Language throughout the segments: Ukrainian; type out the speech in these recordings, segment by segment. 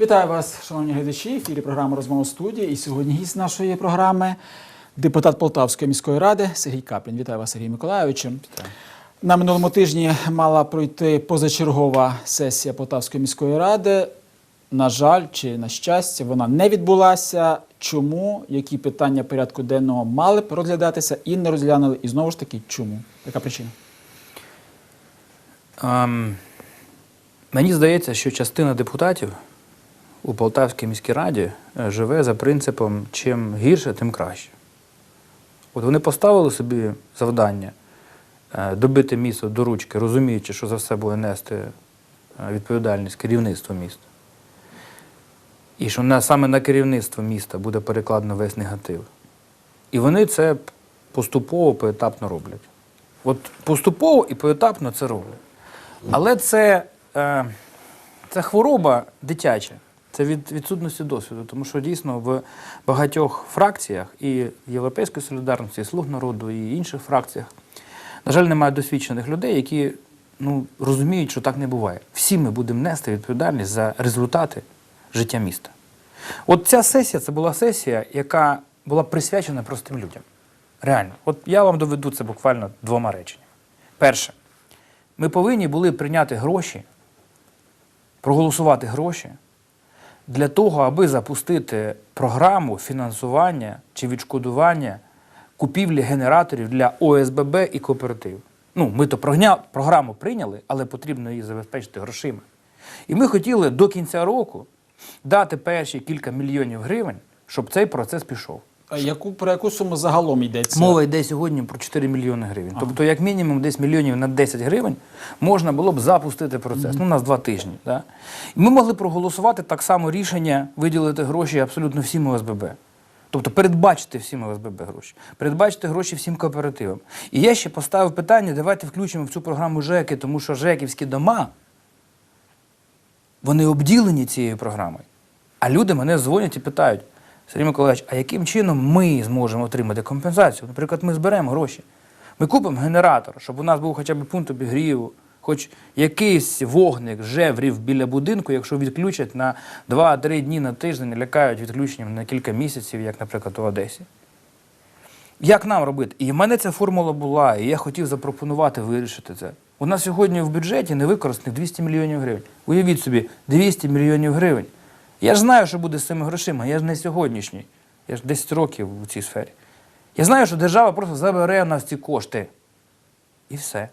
Вітаю вас, шановні глядачі. В ефірі програма Розмова студії. І сьогодні гість нашої програми депутат Полтавської міської ради Сергій Каплін. Вітаю вас, Сергій Миколайовичу. На минулому тижні мала пройти позачергова сесія Полтавської міської ради. На жаль, чи на щастя, вона не відбулася. Чому? Які питання порядку денного мали б розглядатися і не розглянули? І знову ж таки, чому? Яка причина? Ем, мені здається, що частина депутатів у Полтавській міській раді е, живе за принципом чим гірше, тим краще. От вони поставили собі завдання е, добити місто до ручки, розуміючи, що за все буде нести е, відповідальність керівництво міста. І що на, саме на керівництво міста буде перекладено весь негатив. І вони це поступово, поетапно роблять. От поступово і поетапно це роблять. Але це, е, це хвороба дитяча, це від відсутності досвіду, тому що дійсно в багатьох фракціях і Європейської солідарності, і Слуг народу, і інших фракціях, на жаль, немає досвідчених людей, які ну, розуміють, що так не буває. Всі ми будемо нести відповідальність за результати життя міста. От ця сесія це була сесія, яка була присвячена простим людям. Реально. От я вам доведу це буквально двома реченнями. Перше, ми повинні були прийняти гроші, проголосувати гроші для того, аби запустити програму фінансування чи відшкодування купівлі генераторів для ОСББ і кооперативів. Ну, ми то програму прийняли, але потрібно її забезпечити грошима. І ми хотіли до кінця року дати перші кілька мільйонів гривень, щоб цей процес пішов. А яку, про яку суму загалом йдеться? Мова йде сьогодні про 4 мільйони гривень. Тобто, як мінімум, десь мільйонів на 10 гривень можна було б запустити процес. Ну, у нас два тижні. Да? Ми могли проголосувати так само рішення виділити гроші абсолютно всім ОСББ. Тобто передбачити всім ОСББ гроші, передбачити гроші всім кооперативам. І я ще поставив питання: давайте включимо в цю програму ЖЕКи, тому що ЖЕКівські дома вони обділені цією програмою. А люди мене дзвонять і питають: Сергій Миколаївич, а яким чином ми зможемо отримати компенсацію? Наприклад, ми зберемо гроші. Ми купимо генератор, щоб у нас був хоча б пункт обігріву, хоч якийсь вогник жеврів біля будинку, якщо відключать на 2-3 дні на тиждень, лякають відключенням на кілька місяців, як, наприклад, у Одесі. Як нам робити? І в мене ця формула була, і я хотів запропонувати вирішити це. У нас сьогодні в бюджеті не використаних 200 мільйонів гривень. Уявіть собі, 200 мільйонів гривень. Я ж знаю, що буде з цими грошима, я ж не сьогоднішній. Я ж 10 років у цій сфері. Я знаю, що держава просто забере у нас ці кошти. І все.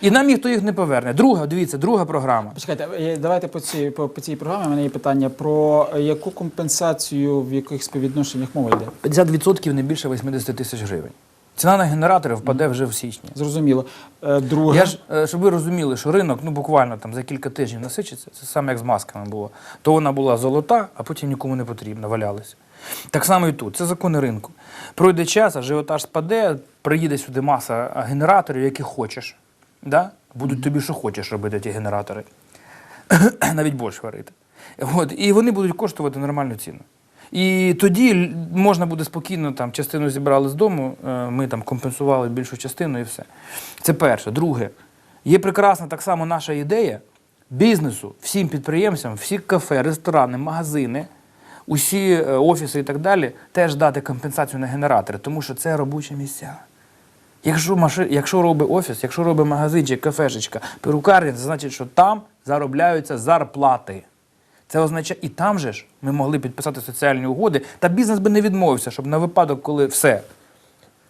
І нам ніхто їх не поверне. Друга, дивіться, друга програма. Почекайте, е, давайте по цій, по, по цій програмі. У мене є питання про е, яку компенсацію, в яких співвідношеннях мова йде. 50% не більше 80 тисяч гривень. Ціна на генератори впаде вже в січні. Зрозуміло. Е, Друге. Я ж, е, щоб ви розуміли, що ринок ну, буквально там за кілька тижнів насичиться, це саме як з масками було. То вона була золота, а потім нікому не потрібна, валялася. Так само і тут. Це закони ринку. Пройде час, ажіотаж спаде, приїде сюди маса генераторів, які хочеш. Да? Будуть тобі, що хочеш робити ті генератори. Навіть борщ варити. От, і вони будуть коштувати нормальну ціну. І тоді можна буде спокійно там частину зібрали з дому, е, ми там компенсували більшу частину і все. Це перше. Друге, є прекрасна так само наша ідея бізнесу, всім підприємцям, всі кафе, ресторани, магазини, усі е, офіси і так далі, теж дати компенсацію на генератори, тому що це робочі місця. Якщо, маши... якщо робить офіс, якщо робить магазинчик, кафешечка, перукарня, це значить, що там заробляються зарплати. Це означає, і там же ж ми могли підписати соціальні угоди, та бізнес би не відмовився, щоб на випадок, коли все,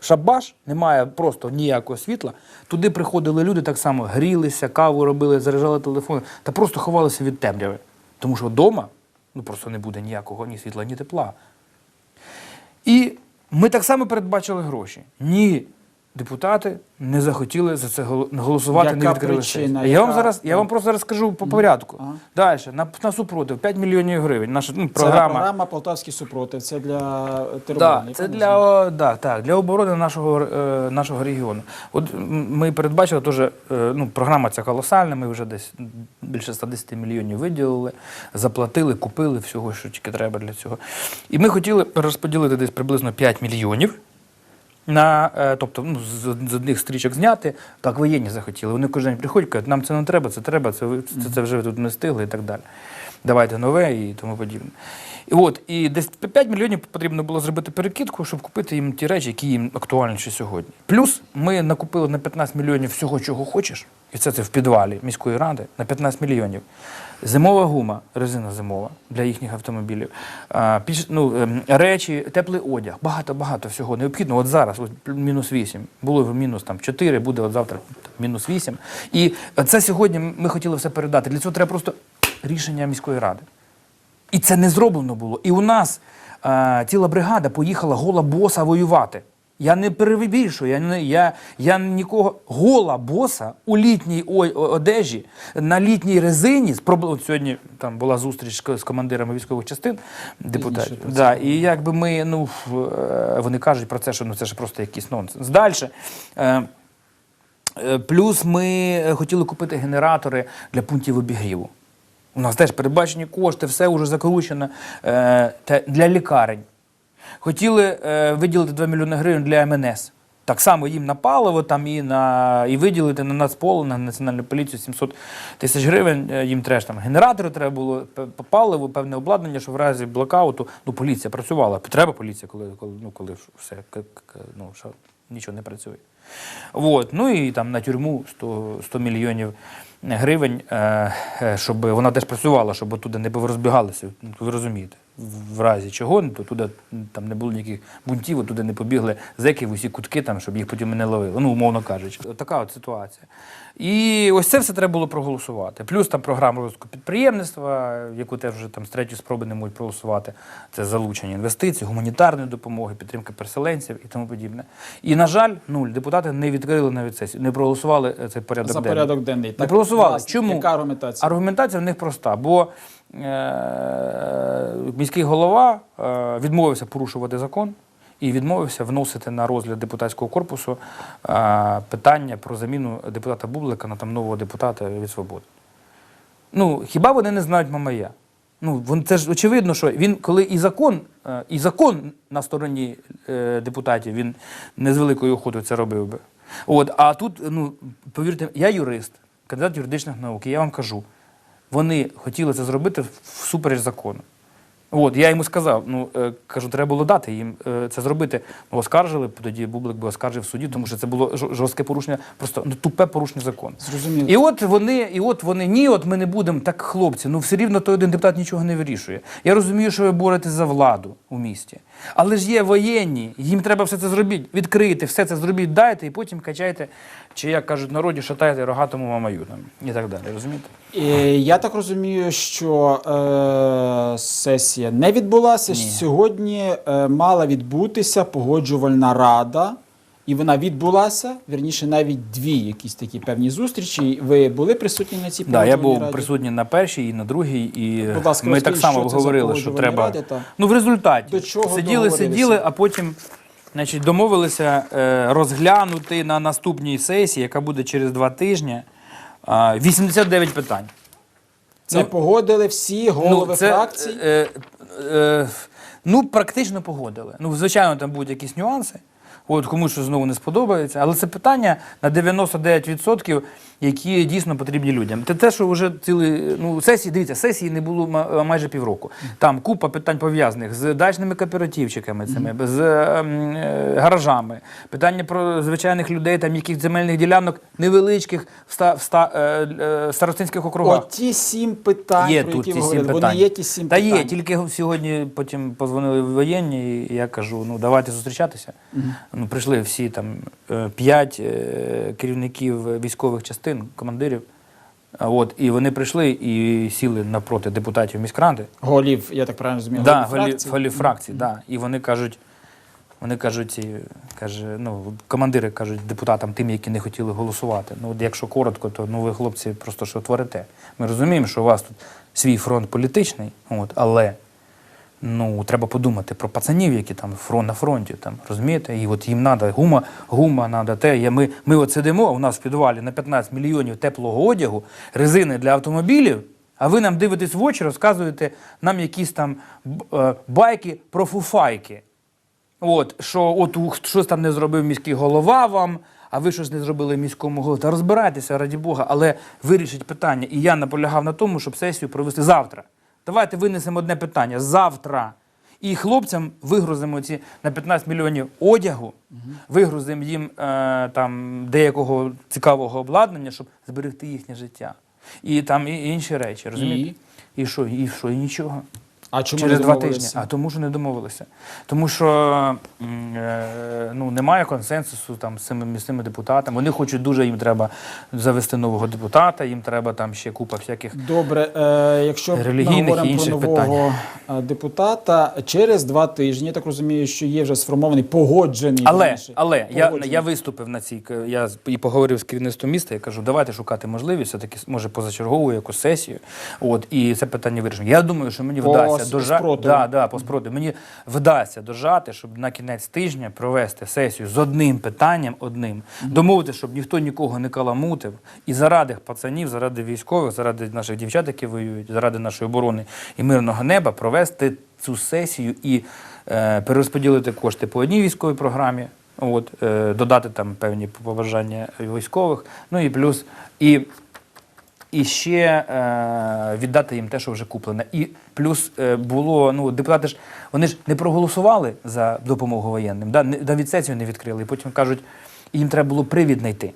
шабаш, немає просто ніякого світла, туди приходили люди так само, грілися, каву робили, заряджали телефони та просто ховалися від темряви. Тому що вдома ну, просто не буде ніякого ні світла, ні тепла. І ми так само передбачили гроші. Ні. Депутати не захотіли за це голо- голосувати, не Яка відкрили причина? Я вам зараз, я вам просто розкажу по порядку. Ага. Далі, на, на супротив, 5 мільйонів гривень. Наша ну, Це програма. програма Полтавський супротив. Це для Да, це для, о, да, так, для оборони нашого, е, нашого регіону. От ми передбачили теж, е, ну, програма ця колосальна, ми вже десь більше 110 мільйонів виділили, заплатили, купили всього, що тільки треба для цього. І ми хотіли розподілити десь приблизно 5 мільйонів. На, е, тобто ну, з, з одних стрічок зняти, так воєнні захотіли. Вони кожен день приходять, кажуть, нам це не треба, це треба, це, це, це вже тут не стигли і так далі. Давайте нове і тому подібне. І от, і десь 5 мільйонів потрібно було зробити перекидку, щоб купити їм ті речі, які їм актуальніші сьогодні. Плюс ми накупили на 15 мільйонів всього, чого хочеш, і це, це в підвалі міської ради на 15 мільйонів. Зимова гума, резина зимова для їхніх автомобілів, а, піш, ну, ем, речі, теплий одяг, багато-багато всього необхідно. От зараз от, мінус 8, було в мінус там, 4, буде от завтра мінус 8. І це сьогодні ми хотіли все передати. Для цього треба просто рішення міської ради. І це не зроблено було. І у нас е, ціла бригада поїхала гола боса воювати. Я не перебільшую, я, не, я, я нікого. Гола боса у літній ой- одежі, на літній резині. От Сьогодні там була зустріч з командирами військових частин депутатів. про Да, і якби ми, ну, е, вони кажуть про це, що ну, це ж просто якийсь нонсенс. Далі. Е, Е, Плюс ми хотіли купити генератори для пунктів обігріву. У нас теж передбачені кошти, все вже закручено е, для лікарень. Хотіли е, виділити 2 мільйони гривень для МНС. Так само їм на паливо там і, на, і виділити на Нацполу, на Національну поліцію 700 тисяч гривень. Е, Їм теж там генератори треба було, паливо, певне обладнання, що в разі блокауту ну, поліція працювала. Треба поліція, коли, коли, ну, коли все, ну, що, нічого не працює. От. Ну і там на тюрму 100, 100 мільйонів гривень, е, е, щоб вона теж працювала, щоб туди не розбігалися. Ви розумієте, в- разі чого, то туди там не було ніяких бунтів, туди не побігли зеки в усі кутки, там, щоб їх потім не ловили. Ну, умовно кажучи. Така от ситуація. І ось це все треба було проголосувати. Плюс там програма розвитку підприємництва, яку теж вже там з третьої спроби не можуть проголосувати. Це залучення інвестицій, гуманітарної допомоги, підтримка переселенців і тому подібне. І, на жаль, нуль. Депутати не відкрили навіть сесію, не проголосували е, цей порядок За денний. порядок денний. Не проголосували. власне, Чому? Яка аргументація? Аргументація в них проста, бо е- міський голова е- відмовився порушувати закон і відмовився вносити на розгляд депутатського корпусу е- питання про заміну депутата Бублика на там нового депутата від свободи. Ну, хіба вони не знають Мамая? Ну, це ж очевидно, що він, коли і закон, е, і закон на стороні е, депутатів, він не з великою охотою це робив би. От, а тут, ну, повірте, я юрист, кандидат юридичних наук, і я вам кажу, вони хотіли це зробити всупереч закону. От, я йому сказав, ну е, кажу, треба було дати їм е, це зробити. Ну, оскаржили, тоді Бублик би оскаржив в суді, тому що це було жор- жорстке порушення, просто ну, тупе порушення закону. Зрозуміло. І от вони, і от вони, ні, от ми не будемо, так хлопці, ну все рівно той один депутат нічого не вирішує. Я розумію, що ви боретесь за владу у місті. Але ж є воєнні, їм треба все це зробити, відкрити, все це зробіть, дайте, і потім качайте, чи як кажуть в народі, шатайте рогатому мамаю там і так далі. Розумієте? І, Я так розумію, що е, сесія не відбулася. Ні. Сьогодні е, мала відбутися погоджувальна рада, і вона відбулася. Вірніше, навіть дві якісь такі певні зустрічі. Ви були присутні на цій Да, я був раді? присутній на першій і на другій, і Будь ласка, ми так само говорили, що треба. ради та- Ну, в результаті До чого сиділи, сиділи, а потім значить, домовилися е, розглянути на наступній сесії, яка буде через два тижні, е, 89 питань. Це Ну, погодили всі голови це, фракцій. Е, е, е, ну, практично погодили. Ну, звичайно, там будуть якісь нюанси. От комусь що знову не сподобається, але це питання на 99%, які дійсно потрібні людям. Це те, що вже цілий ну сесії, дивіться, сесії не було майже півроку. Там купа питань пов'язаних з дачними кооперативчиками, цими з ем, е, гаражами, питання про звичайних людей, там яких земельних ділянок невеличких в ста, в ста, е, е, старостинських округах. От ті сім питань, Є про тут які ті сім питань. вони є ті сім Та питань. є, тільки сьогодні потім позвонили воєнні, і я кажу, ну давайте зустрічатися. Ну, прийшли всі там е, п'ять е, керівників військових частин, командирів. От, і вони прийшли і сіли напроти депутатів міськради. Голів, я так правильно розумію, Да, голів голів, фракцій. голів фракцій, да. І вони кажуть, Вони кажуть, каже, ну, командири кажуть депутатам, тим, які не хотіли голосувати. Ну, от якщо коротко, то ну, ви, хлопці, просто що творите. Ми розуміємо, що у вас тут свій фронт політичний, от, але ну, треба подумати про пацанів, які там на фронті, там, розумієте? І от їм треба гума, гума треба те. Ми, ми от сидимо, у нас в підвалі на 15 мільйонів теплого одягу, резини для автомобілів, а ви нам дивитесь в очі, розказуєте нам якісь там е, байки про фуфайки. От, що от щось там не зробив міський голова вам, а ви щось не зробили міському голові. Та розбирайтеся, раді Бога, але вирішіть питання. І я наполягав на тому, щоб сесію провести завтра. Давайте винесемо одне питання завтра. І хлопцям вигрузимо ці на 15 мільйонів одягу, вигрузимо їм е, там деякого цікавого обладнання, щоб зберегти їхнє життя. І там і інші речі, розумієте? І що, і що, і нічого. А чому Через не два тижні. А тому що не домовилися. Тому що е, ну, немає консенсусу там, з цими місцевими депутатами. Вони хочуть дуже, їм треба завести нового депутата, їм треба там ще купа всяких. Добре, е, якщо Релігійних і говоримо інших про нового е, депутата, через два тижні, я так розумію, що є вже сформований погоджений. Але, вірніше, але я, погоджений. я виступив на цій к- я і поговорив з керівництвом міста. Я кажу, давайте шукати можливість, все-таки може позачергову якусь сесію. От і це питання вирішимо. Я думаю, що мені вдасться с- дожати. спротиву. Да, да, по спротиву. Мені вдасться дожати, щоб на кінець тижня провести сесію з одним питанням, одним, домовити, щоб ніхто нікого не каламутив. І заради пацанів, заради військових, заради наших дівчат, які воюють, заради нашої оборони і мирного неба провести цю сесію і е, перерозподілити кошти по одній військовій програмі. От, е, додати там певні побажання військових, ну і плюс і і ще е, віддати їм те, що вже куплене. І плюс е, було, ну, депутати ж вони ж не проголосували за допомогу воєнним, да? навіть сесію не відкрили. І потім кажуть, їм треба було привід знайти.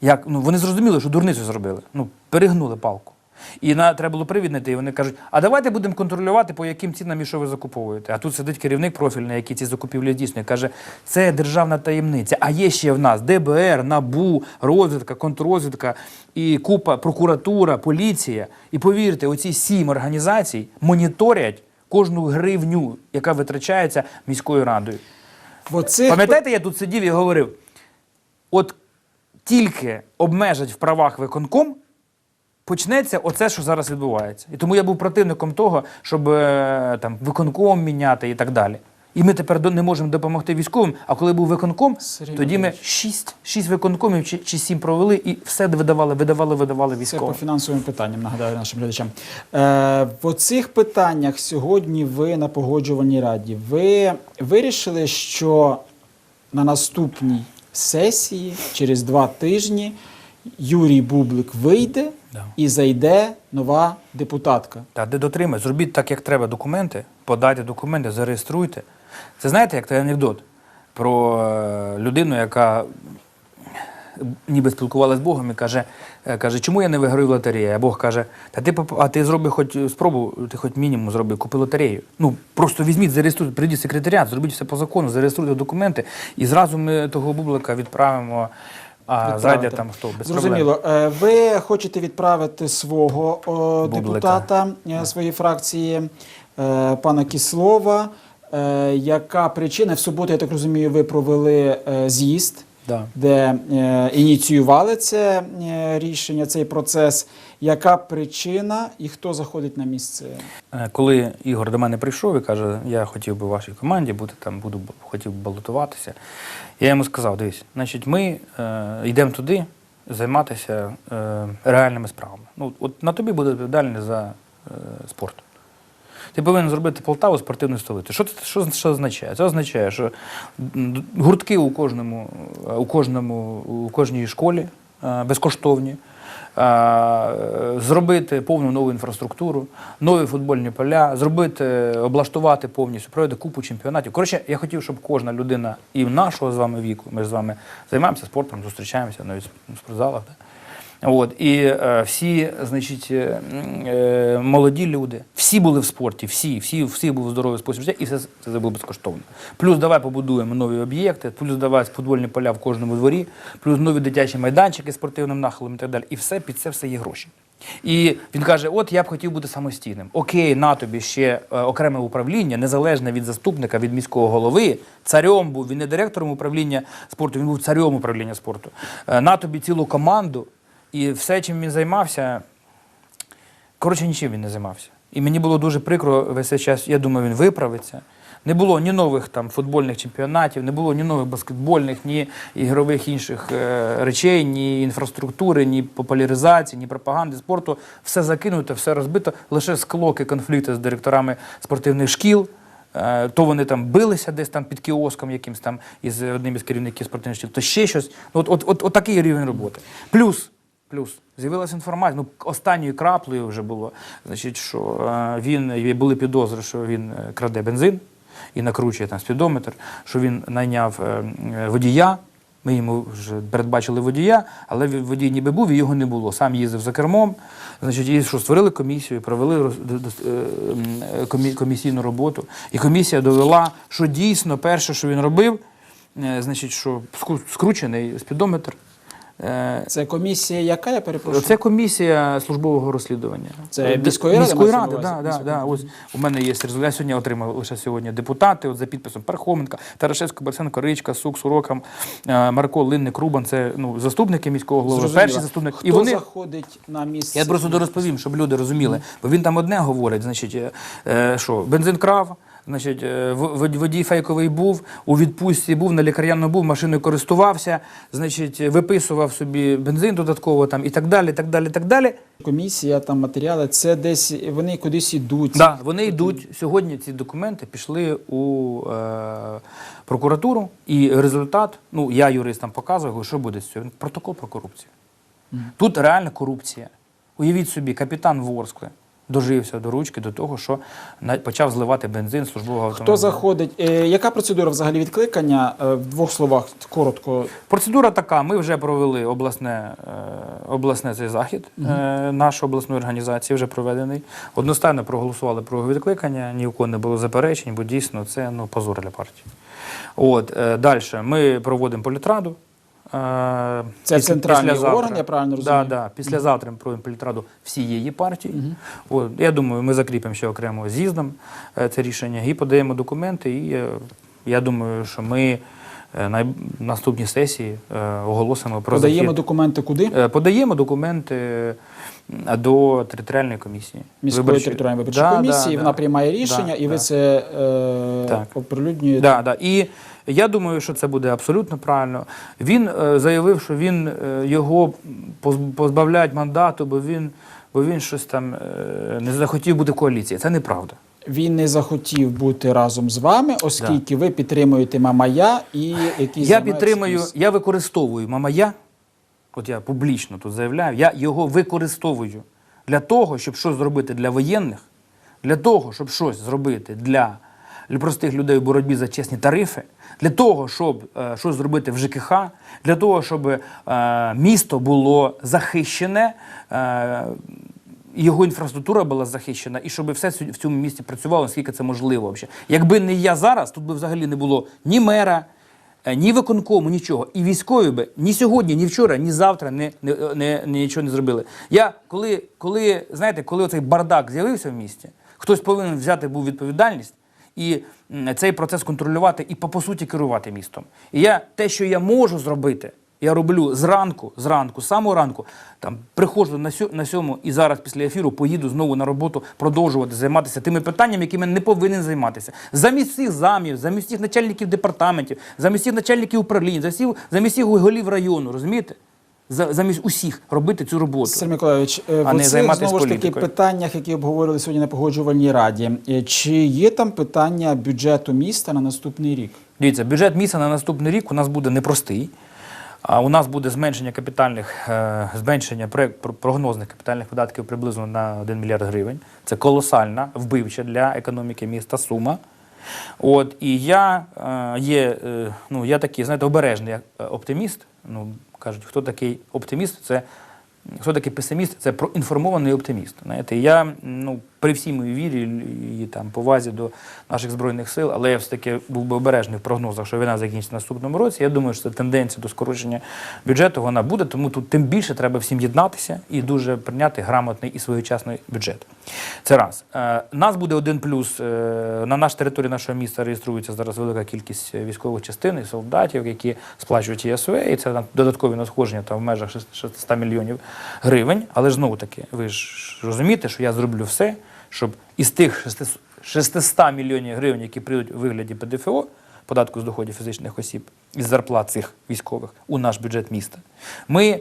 Як, ну, вони зрозуміли, що дурницю зробили. Ну, перегнули палку. І на, треба було привід знайти. І вони кажуть, а давайте будемо контролювати, по яким цінам і що ви закуповуєте. А тут сидить керівник профільний, який ці закупівлі здійснює, каже, це державна таємниця. А є ще в нас ДБР, НАБУ, розвідка, контррозвідка і купа, прокуратура, поліція. І повірте, оці сім організацій моніторять кожну гривню, яка витрачається міською радою. В оцих Пам'ятаєте, я тут сидів і говорив: от тільки обмежать в правах виконком, почнеться оце, що зараз відбувається. І тому я був противником того, щоб е, там виконком міняти і так далі. І ми тепер не можемо допомогти військовим. А коли був виконком, Сергій тоді ми шість, шість виконкомів чи, чи сім провели і все видавали, видавали, видавали Це по фінансовим питанням, нагадаю нашим глядачам. Е, в оцих питаннях сьогодні ви на погоджувальній раді. Ви вирішили, що на наступній сесії через два тижні Юрій Бублик вийде Да. і зайде нова депутатка. Та де дотримай, зробіть так, як треба документи, подайте документи, зареєструйте. Це знаєте, як той анекдот про е, людину, яка ніби спілкувалася з Богом і каже, е, каже, чому я не виграю в лотереї? А Бог каже, та ти а ти зроби хоч спробу, ти хоч мінімум зроби, купи лотерею. Ну просто візьміть, зареєструйте, прийдіть секретаріат, зробіть все по закону, зареєструйте документи, і зразу ми того бублика відправимо. А Відправити. там хто без. Зрозуміло. Проблем. Ви хочете відправити свого о, Бублика. депутата е, своєї фракції, е, пана Кіслова. Е, Яка причина? В суботу, я так розумію, ви провели е, з'їзд, Да. де е, ініціювали це е, рішення, цей процес. Яка причина і хто заходить на місце? Е, Коли Ігор до мене прийшов і каже, я хотів би в вашій команді бути там, буду хотів би балотуватися. Я йому сказав: дивись, значить, ми е, йдемо туди займатися е, реальними справами. Ну, от на тобі буде відповідальність за е, спорт. Ти повинен зробити Полтаву спортивною столицею. Що це що, що означає? Це означає, що гуртки у кожному, е, у кожному, у кожній школі е, безкоштовні. е, Зробити повну нову інфраструктуру, нові футбольні поля, зробити, облаштувати повністю, провести купу чемпіонатів. Коротше, я хотів, щоб кожна людина і нашого з вами віку, ми ж з вами займаємося спортом, зустрічаємося навіть в спортзалах. Да? От, і е, всі, значить, е, е, молоді люди, всі були в спорті, всі, всі, всі був здоровий спосіб життя, і все це було безкоштовно. Плюс давай побудуємо нові об'єкти, плюс давай футбольні поля в кожному дворі, плюс нові дитячі майданчики з спортивним нахилом і так далі. І все під це все є гроші. І він каже: От я б хотів бути самостійним. Окей, на тобі ще е, окреме управління, незалежне від заступника, від міського голови. Царем був, він не директором управління спорту, він був царем управління спорту. Е, на тобі цілу команду, і все, чим він займався, коротше, нічим він не займався. І мені було дуже прикро весь цей час. Я думаю, він виправиться. Не було ні нових там футбольних чемпіонатів, не було ні нових баскетбольних, ні ігрових інших е, речей, ні інфраструктури, ні популяризації, ні пропаганди спорту. Все закинуто, все розбито. Лише склоки, конфлікти з директорами спортивних шкіл. Е, То вони там билися десь там під кіоском якимсь там із одним із керівників спортивних шкіл, то ще щось. От, от, от, от такий рівень роботи. Плюс, плюс, з'явилася інформація. Ну, останньою краплею вже було, значить, що е, він були підозри, що він е, краде бензин і накручує там спідометр, що він найняв е, водія. Ми йому вже передбачили водія, але водій ніби був і його не було. Сам їздив за кермом. Значить, і що створили комісію, провели комісійну роботу. І комісія довела, що дійсно перше, що він робив, значить, що скручений спідометр. Е, Це комісія, яка я перепрошую? Це комісія службового розслідування. Це Е, міської ради Міської ради, да, да, да. Ось у мене є результат. Я сьогодні отримав лише сьогодні депутати от за підписом Пархоменка, Тарашевського, Барсенко, Ричка, Сук, Сурокам, е, Марко, Линник, Рубан. Це ну, заступники міського голови, Зрозуміло. перший заступник. Хто І вони заходить на місце? я просто розповім, щоб люди розуміли. Бо він там одне говорить, значить, е, що бензин крав, значить, е, водій фейковий був, у відпустці був, на лікарняному був, машиною користувався, значить, виписував собі бензин додатково там і так далі, так далі, так далі. Комісія, там матеріали, це десь вони кудись ідуть. Да, вони йдуть сьогодні. Ці документи пішли у е, прокуратуру, і результат, ну я юристам показував, що буде з цього. Протокол про корупцію. Тут реальна корупція. Уявіть собі, капітан Ворскли дожився до ручки до того, що почав зливати бензин службового автомобіля. Хто заходить? Е, яка процедура взагалі відкликання? Е, в двох словах коротко. Процедура така: ми вже провели обласне, е, обласне цей захід е, нашої обласної організації, вже проведений. Одностайно проголосували про відкликання, ні у кого не було заперечень, бо дійсно це ну, позор для партії. От, е, далі ми проводимо політраду. Е, Це після- центральний післязавтра. орган, я правильно розумію? Да, да. Післязавтра ми проводимо політраду всієї партії. От, я думаю, ми закріпимо ще окремо з'їздом е, це рішення і подаємо документи. І е, я думаю, що ми на наступній сесії оголосимо про Подаємо захід. документи куди? Подаємо документи до територіальної комісії. Міської Виборчої. територіальної виборчої Да, комісії. да, вона да. приймає рішення, Да, і ви да. це е, Так. оприлюднюєте. Да, да. І я думаю, що це буде абсолютно правильно. Він е, заявив, що він е, його позбавляють мандату, бо він, бо він щось там е, не захотів бути в коаліції. Це неправда. Він не захотів бути разом з вами, оскільки ви підтримуєте Мамая і які Я підтримую, із- я використовую Мамая, от я публічно тут заявляю, я його використовую для того, щоб щось зробити для воєнних, для того, щоб щось зробити для, для простих людей у боротьбі за чесні тарифи, для того, щоб е, щось зробити в ЖКХ, для того, щоб е, місто було захищене. Е, його інфраструктура була захищена, і щоб все в цьому місті працювало, наскільки це можливо. Взагалі. Якби не я зараз, тут би взагалі не було ні мера, е, ні виконкому, нічого. І військові би ні сьогодні, ні вчора, ні завтра не, не, не, нічого не зробили. Я коли, коли, знаєте, коли оцей бардак з'явився в місті, хтось повинен взяти був відповідальність. І цей процес контролювати і по, суті керувати містом. І я те, що я можу зробити, я роблю зранку, зранку, самого ранку, там приходжу на сьо, на сьому і зараз після ефіру поїду знову на роботу продовжувати займатися тими питаннями, якими не повинен займатися. Замість всіх замів, замість всіх начальників департаментів, замість всіх начальників управлінь, замість всіх голів району, розумієте? За- Замість усіх робити цю роботу. Сергій Миколаївич, е, в оцих, знову ж таки питаннях, які обговорили сьогодні на погоджувальній раді, е, чи є там питання бюджету міста на наступний рік? Дивіться, бюджет міста на наступний рік у нас буде непростий. А у нас буде зменшення капітальних, е, зменшення прогнозних капітальних видатків приблизно на 1 мільярд гривень. Це колосальна, вбивча для економіки міста сума. От, і я є, ну, я такий, знаєте, обережний оптиміст. Ну, кажуть, хто такий оптиміст, це хто такий песиміст, це проінформований оптиміст. Знаєте, я ну, при всій моїй вірі і там повазі до наших збройних сил, але я все таки був би обережний в прогнозах, що війна закінчиться наступному році. Я думаю, що це тенденція до скорочення бюджету вона буде, тому тут тим більше треба всім єднатися і дуже прийняти грамотний і своєчасний бюджет. Це раз. Е, Нас буде один плюс. Е, На нашій території нашого міста реєструється зараз велика кількість військових частин і солдатів, які сплачують ЄСВ, і це на- додаткові надходження там в межах 600 мільйонів гривень. Але ж знову таки, ви ж розумієте, що я зроблю все, щоб із тих 600 600 мільйонів гривень, які прийдуть у вигляді ПДФО, податку з доходів фізичних осіб, із зарплат цих військових у наш бюджет міста, ми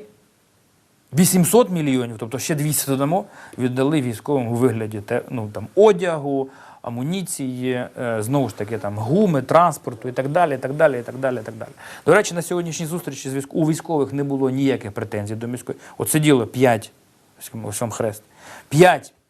800 мільйонів, тобто ще 200 додамо, віддали військовим у вигляді ну, там, одягу, амуніції, е, знову ж таки там, гуми, транспорту і так далі. і так далі, і так далі, і так далі. До речі, на сьогоднішній зустрічі у військових не було ніяких претензій до міської. От сиділо 5, ось вам хрест, 5 е,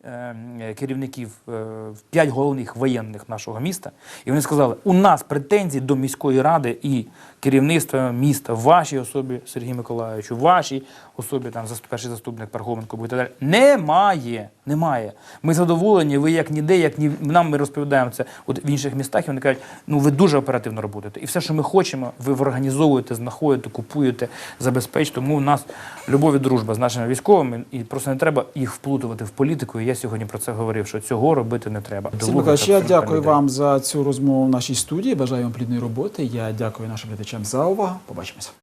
керівників, е, п'ять головних воєнних нашого міста, і вони сказали: у нас претензії до міської ради і керівництва міста вашій особі Сергій Миколаївичу, вашій особі там перший заступник Пархоменко так далі. Немає. Немає. Ми задоволені. Ви як ніде, як ні нам ми розповідаємо це от в інших містах. І вони кажуть, ну ви дуже оперативно працюєте. І все, що ми хочемо, ви організовуєте, знаходите, купуєте, забезпечуєте. Тому у нас любов і дружба з нашими військовими, і просто не треба їх вплутувати в політику. І я сьогодні про це говорив, що цього робити не треба. Миколаївич, я дякую вам за цю розмову в нашій студії. Бажаю вам плідної роботи. Я дякую нашим глядачам за увагу. Побачимося.